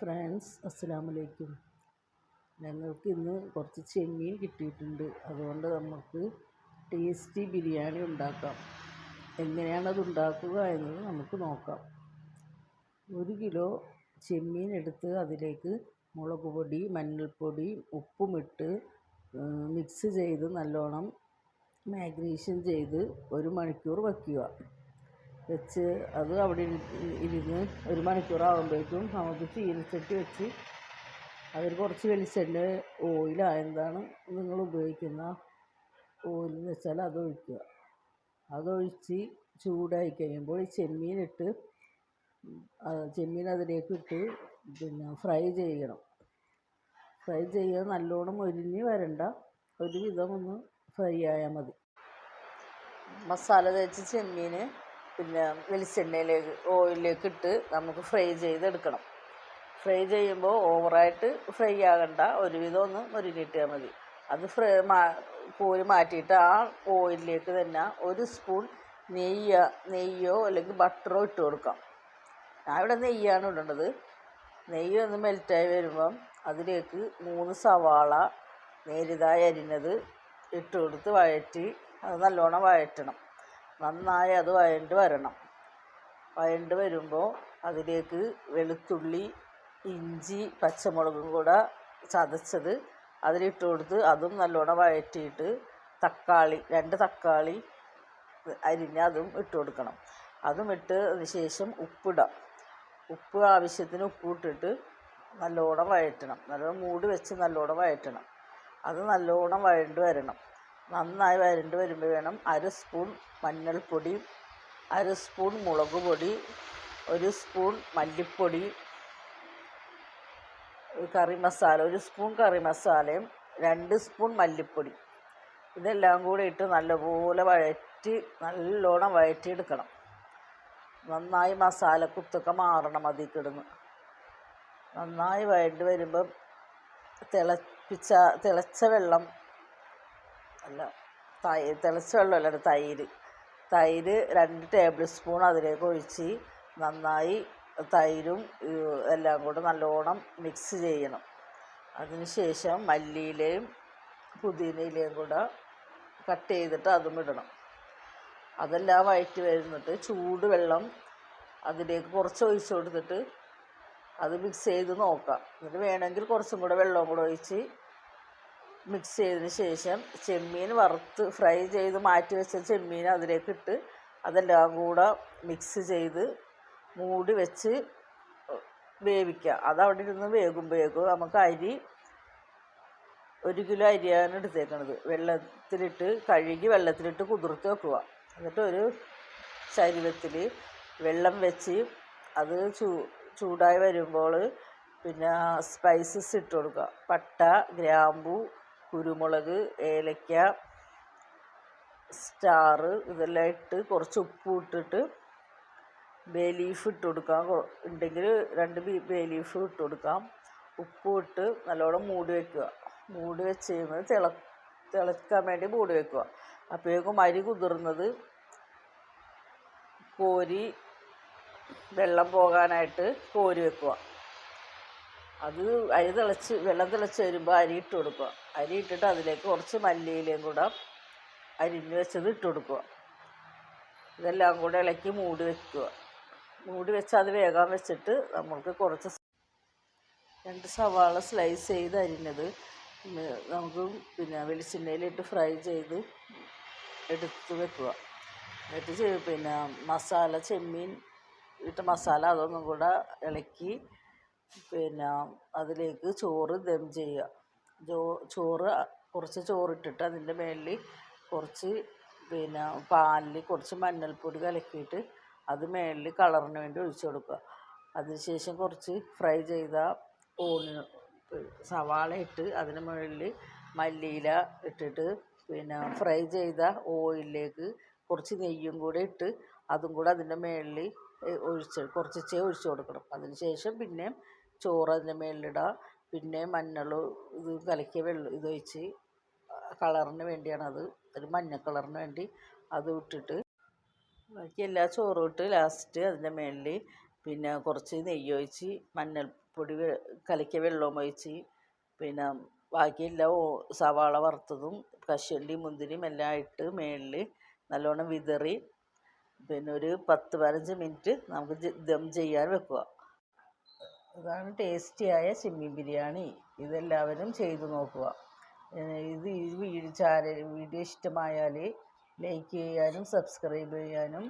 Friends അസ്സലാമു അലൈക്കും ഞങ്ങൾക്ക് ഇന്ന് കുറച്ച് ചെമ്മീൻ കിട്ടിയിട്ടുണ്ട്. അതുകൊണ്ട് നമുക്ക് ടേസ്റ്റി ബിരിയാണി ഉണ്ടാക്കാം. എങ്ങനെയാണ് അത് ഉണ്ടാക്കുക എന്നത് നമുക്ക് നോക്കാം. ഒരു കിലോ ചെമ്മീൻ എടുത്ത് അതിലേക്ക് മുളക് പൊടി മഞ്ഞൾപ്പൊടി ഉപ്പുമിട്ട് മിക്സ് ചെയ്ത് നല്ലോണം മാഗ്നേഷൻ ചെയ്ത് ഒരു മണിക്കൂർ വയ്ക്കുക വെച്ച് അത് അവിടെ ഇരുന്ന് ഒരു മണിക്കൂറാകുമ്പോഴേക്കും നമുക്ക് ചീനച്ചട്ടി വെച്ച് അതിൽ കുറച്ച് വെളിച്ചെണ്ണ ഓയിലായതാണ് നിങ്ങൾ ഉപയോഗിക്കുന്ന ഓയിൽ വെച്ചാൽ അതൊഴിക്കുക. അതൊഴിച്ച് ചൂടായി കഴിയുമ്പോൾ ഈ ചെമ്മീനിട്ട് ചെമ്മീൻ അതിലേക്ക് ഇട്ട് പിന്നെ ഫ്രൈ ചെയ്യണം. ഫ്രൈ ചെയ്യുക നല്ലോണം ഒരുങ്ങി വരണ്ട. ഒരുവിധം ഒന്ന് ഫ്രൈ ആയാൽ മതി. മസാല തേച്ച് ചെമ്മീൻ പിന്നെ വെളിച്ചെണ്ണയിലേക്ക് ഓയിലിലേക്ക് ഇട്ട് നമുക്ക് ഫ്രൈ ചെയ്തെടുക്കണം. ഫ്രൈ ചെയ്യുമ്പോൾ ഓവറായിട്ട് ഫ്രൈ ആകണ്ട. ഒരുവിധം ഒന്ന് മുരുങ്ങിയിട്ടാൽ മതി. അത് ഫ്രൈ മാ കോരി മാറ്റിയിട്ട് ആ ഓയിലിലേക്ക് തന്നെ ഒരു സ്പൂൺ നെയ്യ നെയ്യോ അല്ലെങ്കിൽ ബട്ടറോ ഇട്ട് കൊടുക്കാം. ഞാൻ ഇവിടെ നെയ്യാണ് ഇടേണ്ടത്. നെയ്യ് ഒന്ന് മെൽറ്റായി വരുമ്പം അതിലേക്ക് മൂന്ന് സവാള നേരിതായി അരിഞ്ഞത് ഇട്ട് കൊടുത്ത് വഴറ്റി അത് നല്ലോണം വഴറ്റണം. നന്നായി അത് വഴണ്ട് വരണം. വഴണ്ട് വരുമ്പോൾ അതിലേക്ക് വെളുത്തുള്ളി ഇഞ്ചി പച്ചമുളകും കൂടെ ചതച്ചത് അതിലിട്ട് കൊടുത്ത് അതും നല്ലോണം വഴറ്റിയിട്ട് തക്കാളി രണ്ട് തക്കാളി അരിഞ്ഞ് അതും ഇട്ട് കൊടുക്കണം. അതും ഇട്ട് ശേഷം ഉപ്പിടാം. ഉപ്പ് ആവശ്യത്തിന് ഉപ്പ് ഇട്ടിട്ട് നല്ലോണം വഴറ്റണം. നല്ലോണം മൂടി വെച്ച് നല്ലോണം വഴറ്റണം. അത് നല്ലോണം വഴണ്ട് വരണം. നന്നായി വരണ്ട് വരുമ്പോൾ വേണം അര സ്പൂൺ മഞ്ഞൾപ്പൊടി അര സ്പൂൺ മുളക് പൊടി ഒരു സ്പൂൺ മല്ലിപ്പൊടി കറി മസാല ഒരു സ്പൂൺ കറി മസാലയും രണ്ട് സ്പൂൺ മല്ലിപ്പൊടി. ഇതെല്ലാം കൂടി ഇട്ട് നല്ലപോലെ വഴറ്റി നല്ലോണം വഴറ്റിയെടുക്കണം. നന്നായി മസാല കുത്തൊക്കെ മാറണം അതിൽ കിടന്ന് നന്നായി വഴണ്ടി വരുമ്പം തിളപ്പിച്ച തിളച്ച വെള്ളം അല്ല തൈ തിളച്ച വെള്ളമല്ല തൈര്. തൈര് രണ്ട് ടേബിൾ സ്പൂൺ അതിലേക്ക് ഒഴിച്ച് നന്നായി തൈരും എല്ലാം കൂടെ നല്ലോണം മിക്സ് ചെയ്യണം. അതിന് ശേഷം മല്ലിയിലയും പുതിനയിലയും കൂടെ കട്ട് ചെയ്തിട്ട് അതും ഇടണം. അതെല്ലാം വഴറ്റി വരുന്നിട്ട് ചൂടുവെള്ളം അതിലേക്ക് കുറച്ച് ഒഴിച്ചു കൊടുത്തിട്ട് അത് മിക്സ് ചെയ്ത് നോക്കാം. എന്നിട്ട് വേണമെങ്കിൽ കുറച്ചും കൂടെ വെള്ളവും കൂടെ ഒഴിച്ച് മിക്സ് ചെയ്തതിന് ശേഷം ചെമ്മീൻ വറുത്ത് ഫ്രൈ ചെയ്ത് മാറ്റി വെച്ച ചെമ്മീൻ അതിലേക്ക് ഇട്ട് അതെല്ലാം കൂടെ മിക്സ് ചെയ്ത് മൂടി വെച്ച് വേവിക്കുക. അതവിടെ ഇരുന്ന് വേകുമ്പോഴേക്കും നമുക്ക് അരി ഒരു കിലോ അരിയാണ് എടുത്തേക്കണത്. വെള്ളത്തിലിട്ട് കഴുകി വെള്ളത്തിലിട്ട് കുതിർത്ത് വെക്കുക. എന്നിട്ട് ഒരു ശരീരത്തിൽ വെള്ളം വെച്ച് അത് ചൂ ചൂടായി വരുമ്പോൾ പിന്നെ സ്പൈസസ് ഇട്ട് കൊടുക്കുക. പട്ട ഗ്രാമ്പു കുരുമുളക് ഏലക്ക സ്റ്റാർ ഇതെല്ലാം ഇട്ട് കുറച്ച് ഉപ്പ് ഇട്ടിട്ട് ബേ ലീഫ് ഇട്ട് കൊടുക്കാം. ഉണ്ടെങ്കിൽ രണ്ട് ബേ ലീഫ് ഇട്ട് കൊടുക്കാം. ഉപ്പ് ഇട്ട് നല്ലോണം മൂടി വയ്ക്കുക മൂടി വെച്ച് കഴിയുമ്പോൾ തിള തിളക്കാൻ വേണ്ടി മൂടി വയ്ക്കുക അപ്പോഴേക്കും അരി കുതിർന്നത് കോരി വെള്ളം പോകാനായിട്ട് കോരി വെക്കുക. അത് അരി തിളച്ച് വെള്ളം തിളച്ച് വരുമ്പോൾ അരി ഇട്ട് കൊടുക്കുക. അരി ഇട്ടിട്ട് അതിലേക്ക് കുറച്ച് മല്ലിയിലയും കൂടെ അരിഞ്ഞ് വെച്ചത് ഇട്ട് കൊടുക്കുക. ഇതെല്ലാം കൂടെ ഇളക്കി മൂടി വെക്കുക. മൂടി വെച്ച് അത് വേഗം വെച്ചിട്ട് നമുക്ക് കുറച്ച് രണ്ട് സവാള സ്ലൈസ് ചെയ്ത് അരിഞ്ഞത് നമുക്ക് പിന്നെ വെളിച്ചെണ്ണയിലിട്ട് ഫ്രൈ ചെയ്ത് എടുത്ത് വെക്കുക. എന്നിട്ട് പിന്നെ മസാല ചെമ്മീൻ ഇട്ട മസാല അതൊന്നും കൂടെ ഇളക്കി പിന്നെ അതിലേക്ക് ചോറ് ദം ചെയ്യുക. ചോറ് കുറച്ച് ചോറിട്ടിട്ട് അതിന്റെ മേളിൽ കുറച്ച് പിന്നെ പാലിൽ കുറച്ച് മഞ്ഞൾപ്പൊടി കലക്കിയിട്ട് അത് മേളിൽ കളറിന് വേണ്ടി ഒഴിച്ചു കൊടുക്കുക. അതിനുശേഷം കുറച്ച് ഫ്രൈ ചെയ്ത ഓണി സവാള ഇട്ട് അതിന് മുകളിൽ മല്ലിയില ഇട്ടിട്ട് പിന്നെ ഫ്രൈ ചെയ്ത ഓയിലിലേക്ക് കുറച്ച് നെയ്യും കൂടെ ഇട്ട് അതും കൂടെ അതിന്റെ മേളിൽ ഒഴിച്ച് കുറച്ചേ ഒഴിച്ച് കൊടുക്കണം. അതിന് ശേഷം പിന്നെ ചോറ് അതിന്റെ മേളിലിടുക പിന്നെ മഞ്ഞൾ ഇത് കലക്കിയ വെള്ളം ഇതൊഴിച്ച് കളറിന് വേണ്ടിയാണത് ഒരു മഞ്ഞ കളറിന് വേണ്ടി അത് ഇട്ടിട്ട് ബാക്കി എല്ലാ ചോറും ഇട്ട് ലാസ്റ്റ് അതിന്റെ മേളിൽ പിന്നെ കുറച്ച് നെയ്യ് ഒഴിച്ച് മഞ്ഞൾപ്പൊടി കലക്കിയ വെള്ളവും ഒഴിച്ച് പിന്നെ ബാക്കിയെല്ലാം ഓ- സവാള വറുത്തതും കശുവണ്ടി മുന്തിരിയും എല്ലാം ഇട്ട് മേളിൽ നല്ലോണം വിതറി പിന്നെ ഒരു പത്ത് പതിനഞ്ച് മിനിറ്റ് നമുക്ക് ദം ചെയ്യാൻ വെക്കുക. ഇതാണ് ടേസ്റ്റിയായ ചെമ്മീൻ ബിരിയാണി. ഇതെല്ലാവരും ചെയ്തു നോക്കുക. ഇത് ഈ വീഡിയോ ചാനൽ വീഡിയോ ഇഷ്ടമായാൽ ലൈക്ക് ചെയ്യാനും സബ്സ്ക്രൈബ് ചെയ്യാനും